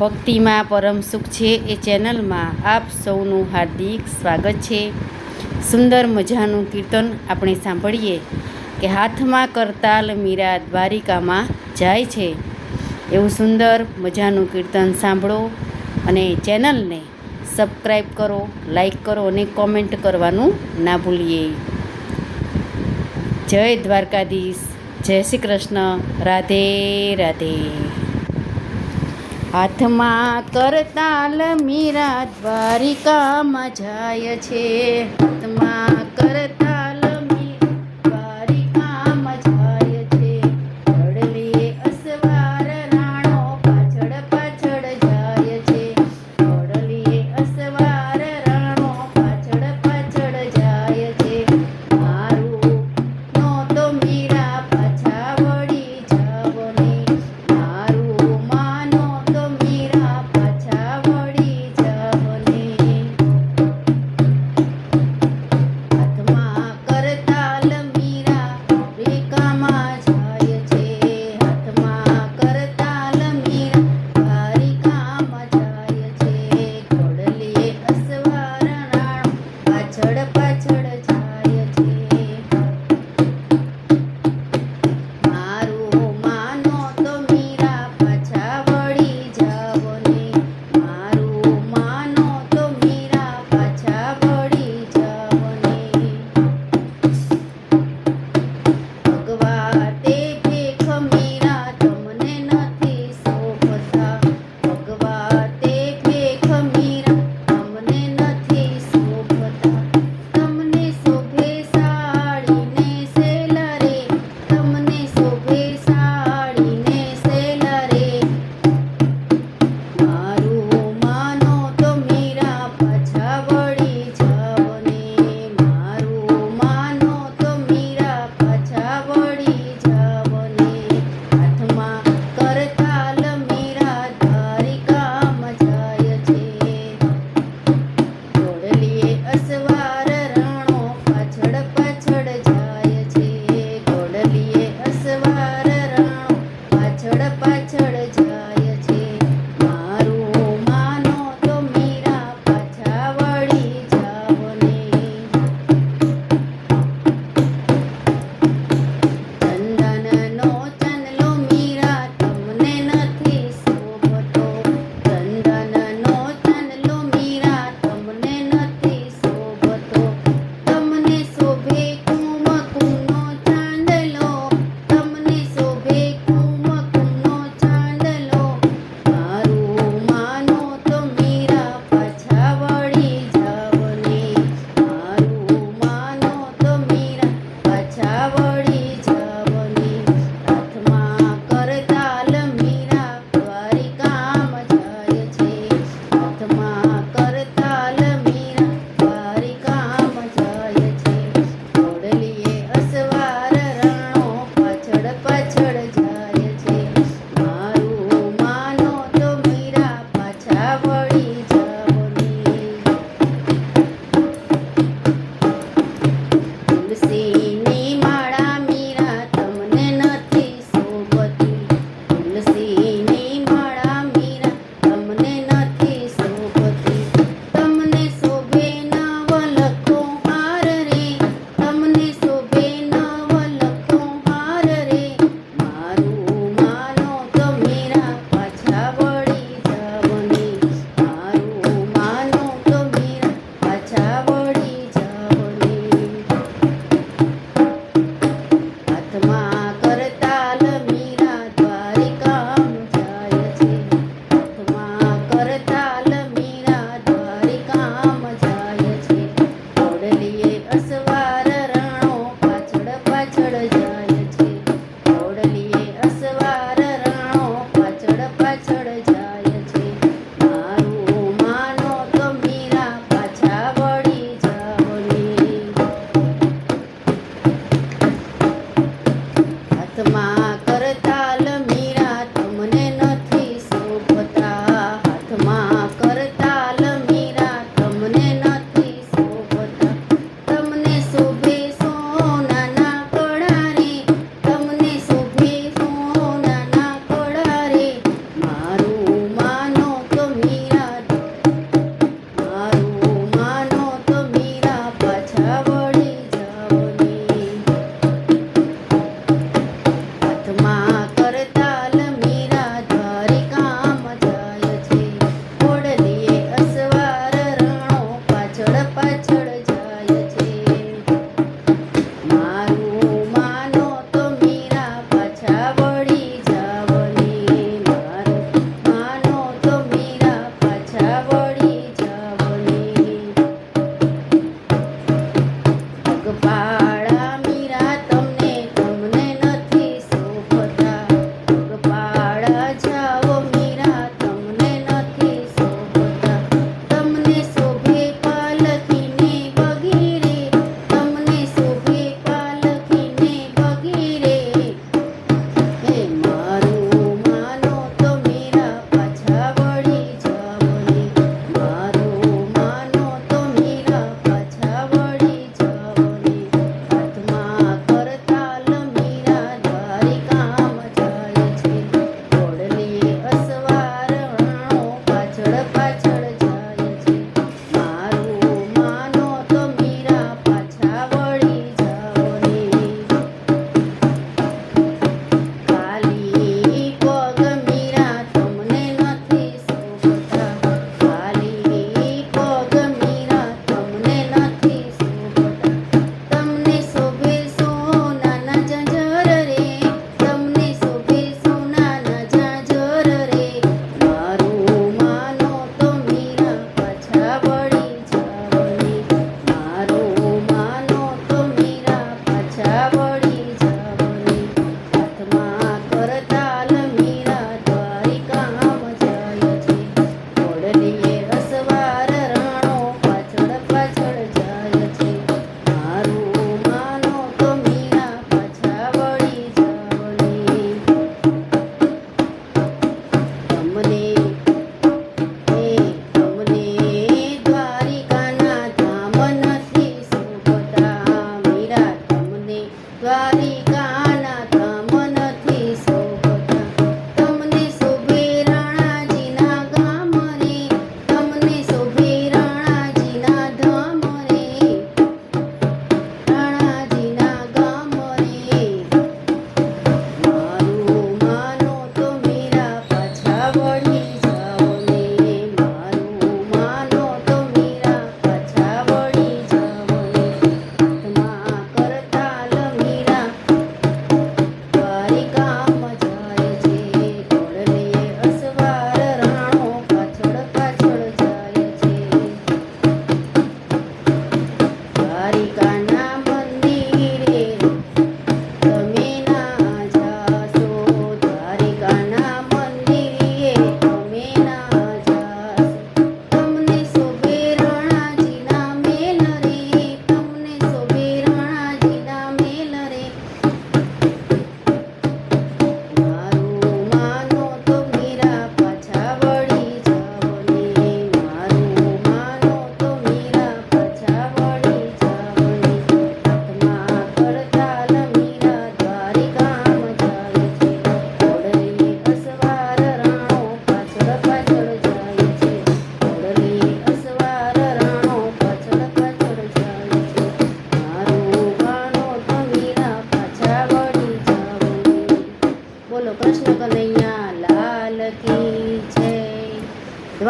ભક્તિમાં પરમ સુખ છે એ ચેનલમાં આપ સૌનું હાર્દિક સ્વાગત છે. સુંદર મજાનું કીર્તન આપણે સાંભળીએ કે હાથમાં કરતાલ મીરા દ્વારિકામાં જાય છે. એવું સુંદર મજાનું કીર્તન સાંભળો અને ચેનલને સબસ્ક્રાઈબ કરો લાઈક કરો અને કોમેન્ટ કરવાનું ના ભૂલીએ. જય દ્વારકાધીશ. જય શ્રી કૃષ્ણ. રાધે રાધે. હાથમાં કરતાલ મીરા દ્વારિકામાં જાય છે. હાથમાં કરતાલ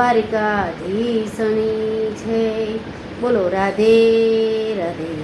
દ્વારિકાધીશની છે. બોલો રાધે રાધે.